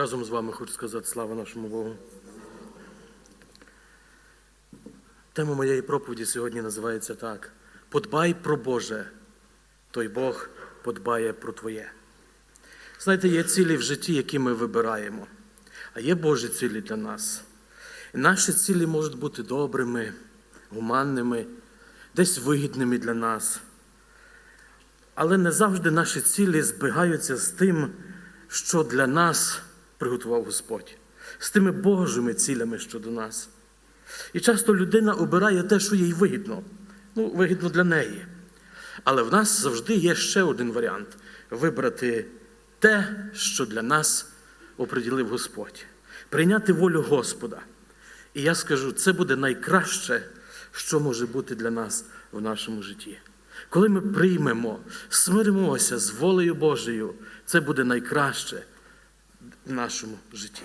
Разом з вами хочу сказати слава нашому Богу. Тема моєї проповіді сьогодні називається так: Подбай про Боже, той Бог подбає про Твоє. Знаєте, є цілі в житті, які ми вибираємо, а є Божі цілі для нас. І наші цілі можуть бути добрими, гуманними, десь вигідними для нас. Але не завжди наші цілі збігаються з тим, що для нас приготував Господь, з тими Божими цілями щодо нас. І часто людина обирає те, що їй вигідно, ну, вигідно для неї. Але в нас завжди є ще один варіант вибрати те, що для нас оприділив Господь, прийняти волю Господа. І я скажу, це буде найкраще, що може бути для нас в нашому житті. Коли ми приймемо, смиримося з волею Божою, це буде найкраще в нашому житті.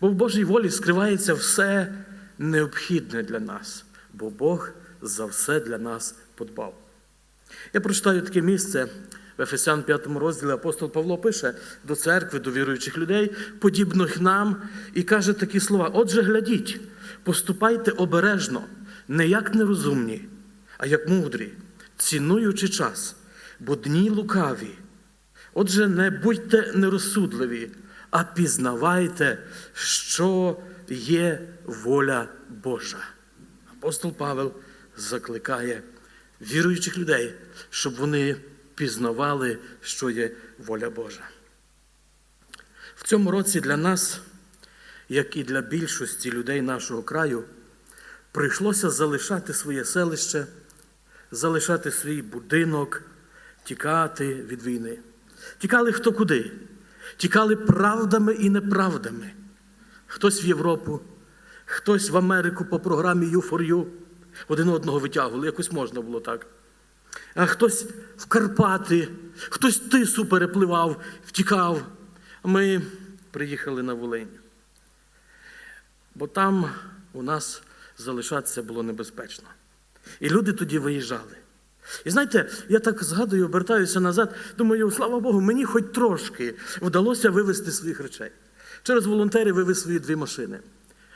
Бо в Божій волі скривається все необхідне для нас, бо Бог за все для нас подбав. Я прочитаю таке місце в Ефесян 5 розділі апостол Павло пише до церкви, до віруючих людей, подібних нам, і каже такі слова: Отже, глядіть, поступайте обережно, не як нерозумні, а як мудрі, цінуючи час, бо дні лукаві. Отже, не будьте нерозсудливі, а пізнавайте, що є воля Божа. Апостол Павел закликає віруючих людей, щоб вони пізнавали, що є воля Божа. В цьому році для нас, як і для більшості людей нашого краю, прийшлося залишати своє селище, залишати свій будинок, тікати від війни. Тікали хто куди. Тікали правдами і неправдами. Хтось в Європу, хтось в Америку по програмі U4U. Один одного витягували, якось можна було так. А хтось в Карпати, хтось тису перепливав, втікав. Ми приїхали на Волинь. Бо там у нас залишатися було небезпечно. І люди тоді виїжджали. І знаєте, я так згадую, обертаюся назад, думаю, слава Богу, мені хоч трошки вдалося вивезти своїх речей. Через волонтери вивез свої дві машини.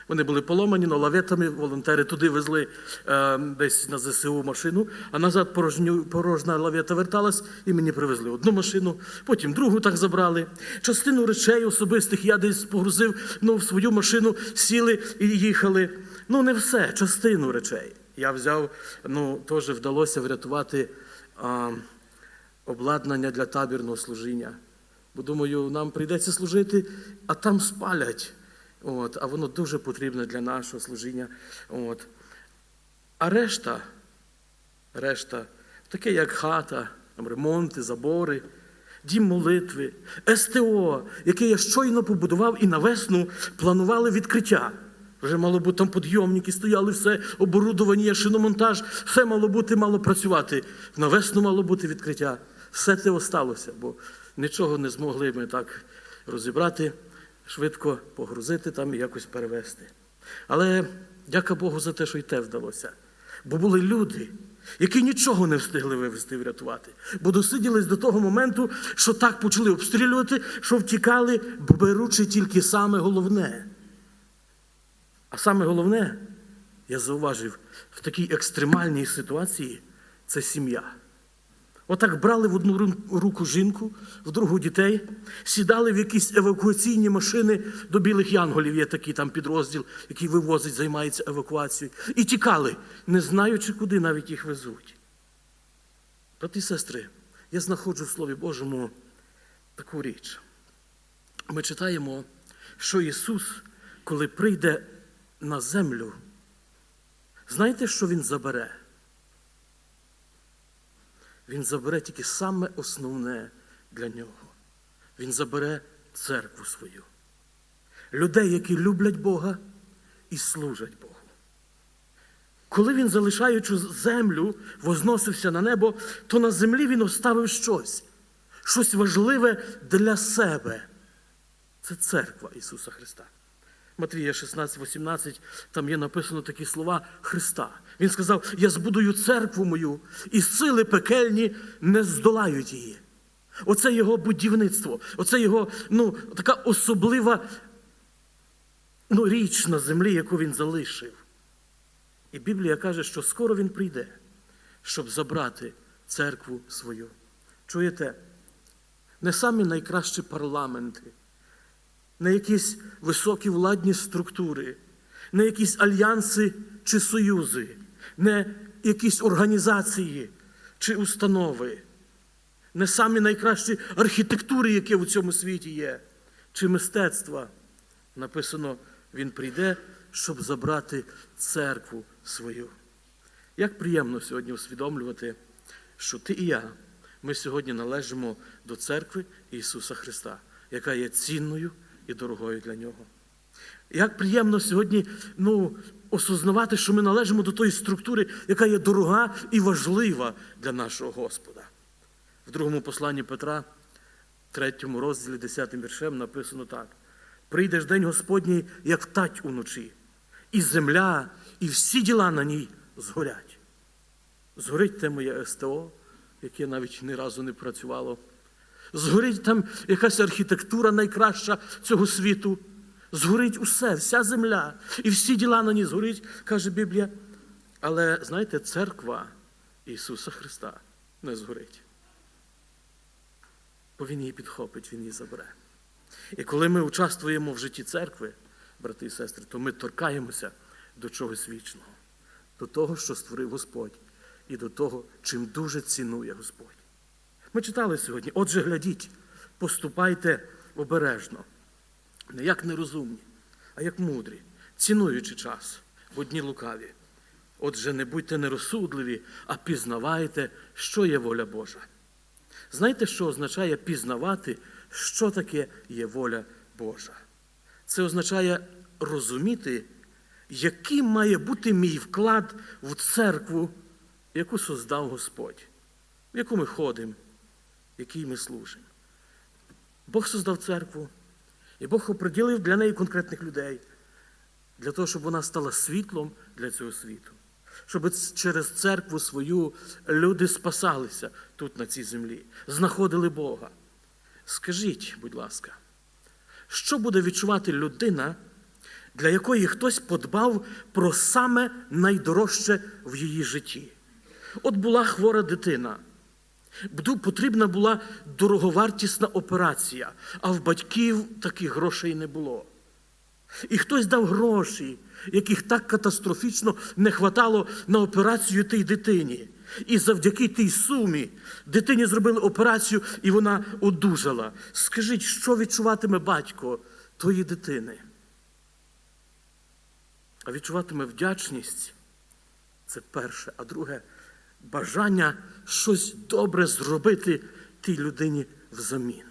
Вони були поломані, но лаветами волонтери туди везли е, десь на ЗСУ машину, а назад порожню, порожна лавета верталась і мені привезли одну машину, потім другу так забрали. Частину речей особистих я десь погрузив ну, в свою машину, сіли і їхали. Ну, не все, частину речей. Я взяв, ну, теж вдалося врятувати а, обладнання для табірного служіння. Бо думаю, нам прийдеться служити, а там спалять. От, а воно дуже потрібне для нашого служіння. От. А решта, решта, таке як хата, там, ремонти, забори, дім молитви, СТО, яке я щойно побудував і на весну планували відкриття. Вже мало бути там підйомники, стояли все, оборудовані, шиномонтаж, все мало бути, мало працювати. На весну мало бути відкриття. Все це осталося, бо нічого не змогли ми так розібрати, швидко погрузити там і якось перевезти. Але дяка Богу за те, що й те вдалося. Бо були люди, які нічого не встигли вивезти врятувати, бо досиділись до того моменту, що так почали обстрілювати, що втікали, беручи тільки саме головне. А саме головне, я зауважив, в такій екстремальній ситуації це сім'я. Отак брали в одну руку жінку, в другу дітей, сідали в якісь евакуаційні машини до білих янголів, є такий там підрозділ, який вивозить, займається евакуацією, і тікали, не знаючи, куди навіть їх везуть. Брати і сестри, я знаходжу в Слові Божому таку річ. Ми читаємо, що Ісус, коли прийде на землю, знаєте, що Він забере? Він забере тільки саме основне для нього. Він забере церкву свою. Людей, які люблять Бога і служать Богу. Коли він, залишаючи землю, возносився на небо, то на землі він оставив щось, щось важливе для себе. Це церква Ісуса Христа. Матвія 16, 18, там є написано такі слова Христа. Він сказав: Я збудую церкву мою, і сили пекельні не здолають її. Оце його будівництво, оце його ну, така особлива ну, річ на землі, яку він залишив. І Біблія каже, що скоро він прийде, щоб забрати церкву свою. Чуєте? Не самі найкращі парламенти, не якісь високі владні структури, не якісь альянси чи союзи, не якісь організації чи установи, не самі найкращі архітектури, які у цьому світі є, чи мистецтва. Написано, він прийде, щоб забрати церкву свою. Як приємно сьогодні усвідомлювати, що ти і я, ми сьогодні належимо до церкви Ісуса Христа, яка є цінною і дорогою для Нього. Як приємно сьогодні ну, осознавати, що ми належимо до тої структури, яка є дорога і важлива для нашого Господа. В другому посланні Петра, третьому розділі, 10 віршем, написано так: прийдеш день Господній, як тать уночі, і земля, і всі діла на ній згорять. Згорить те моє СТО, яке навіть ні разу не працювало. Згорить там якась архітектура найкраща цього світу. Згорить усе, вся земля, і всі діла на ній згорить, каже Біблія. Але знаєте, церква Ісуса Христа не згорить. Бо Він її підхопить, Він її забере. І коли ми участвуємо в житті церкви, брати і сестри, то ми торкаємося до чогось вічного, до того, що створив Господь, і до того, чим дуже цінує Господь. Ми читали сьогодні, отже, глядіть, поступайте обережно, не як нерозумні, а як мудрі, цінуючи час, бо дні лукаві. Отже, не будьте нерозсудливі, а пізнавайте, що є воля Божа. Знаєте, що означає пізнавати, що таке є воля Божа? Це означає розуміти, яким має бути мій вклад в церкву, яку создав Господь, в яку ми ходимо, якій ми служимо. Бог создав церкву, і Бог оприділив для неї конкретних людей, для того, щоб вона стала світлом для цього світу. Щоб через церкву свою люди спасалися тут, на цій землі, знаходили Бога. Скажіть, будь ласка, що буде відчувати людина, для якої хтось подбав про саме найдорожче в її житті? От була хвора дитина. Потрібна була дороговартісна операція, а в батьків таких грошей не було. І хтось дав гроші, яких так катастрофічно не хватало на операцію тій дитині. І завдяки тій сумі дитині зробили операцію, і вона одужала. Скажіть, що відчуватиме батько тої дитини? А відчуватиме вдячність це перше, а друге бажання щось добре зробити тій людині взамін.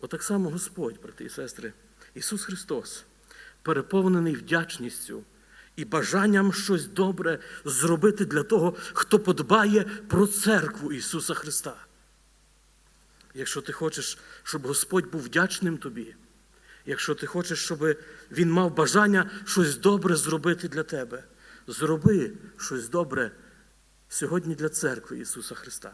Отак само Господь, брати і сестри, Ісус Христос, переповнений вдячністю і бажанням щось добре зробити для того, хто подбає про церкву Ісуса Христа. Якщо ти хочеш, щоб Господь був вдячним тобі, якщо ти хочеш, щоб Він мав бажання щось добре зробити для тебе, зроби щось добре сьогодні для церкви Ісуса Христа.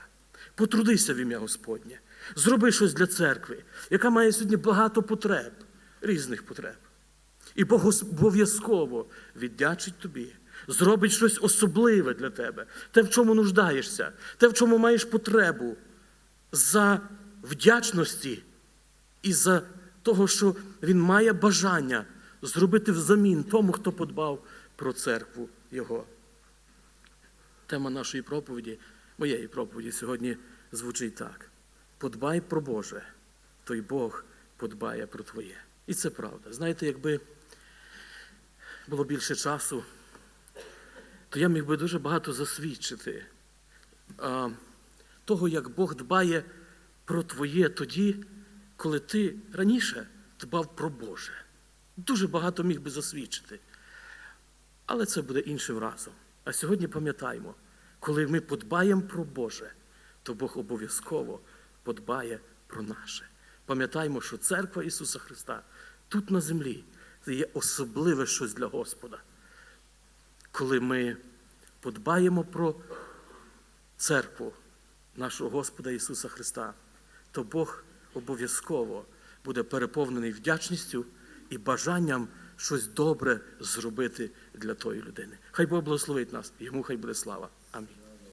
Потрудися в ім'я Господнє. Зроби щось для церкви, яка має сьогодні багато потреб, різних потреб. І Бог обов'язково віддячить тобі, зробить щось особливе для тебе, те, в чому нуждаєшся, те, в чому маєш потребу, за вдячності і за того, що Він має бажання зробити взамін тому, хто подбав про церкву Його. Тема нашої проповіді, моєї проповіді сьогодні звучить так: подбай про Боже, той Бог подбає про Твоє. І це правда. Знаєте, якби було більше часу, то я міг би дуже багато засвідчити а, того, як Бог дбає про Твоє тоді, коли ти раніше дбав про Боже. Дуже багато міг би засвідчити. Але це буде іншим разом. А сьогодні пам'ятаємо, коли ми подбаємо про Боже, то Бог обов'язково подбає про наше. Пам'ятаємо, що церква Ісуса Христа тут на землі це є особливе щось для Господа. Коли ми подбаємо про церкву, нашого Господа Ісуса Христа, то Бог обов'язково буде переповнений вдячністю і бажанням щось добре зробити для тої людини. Хай Бог благословить нас, йому хай буде слава. Amén.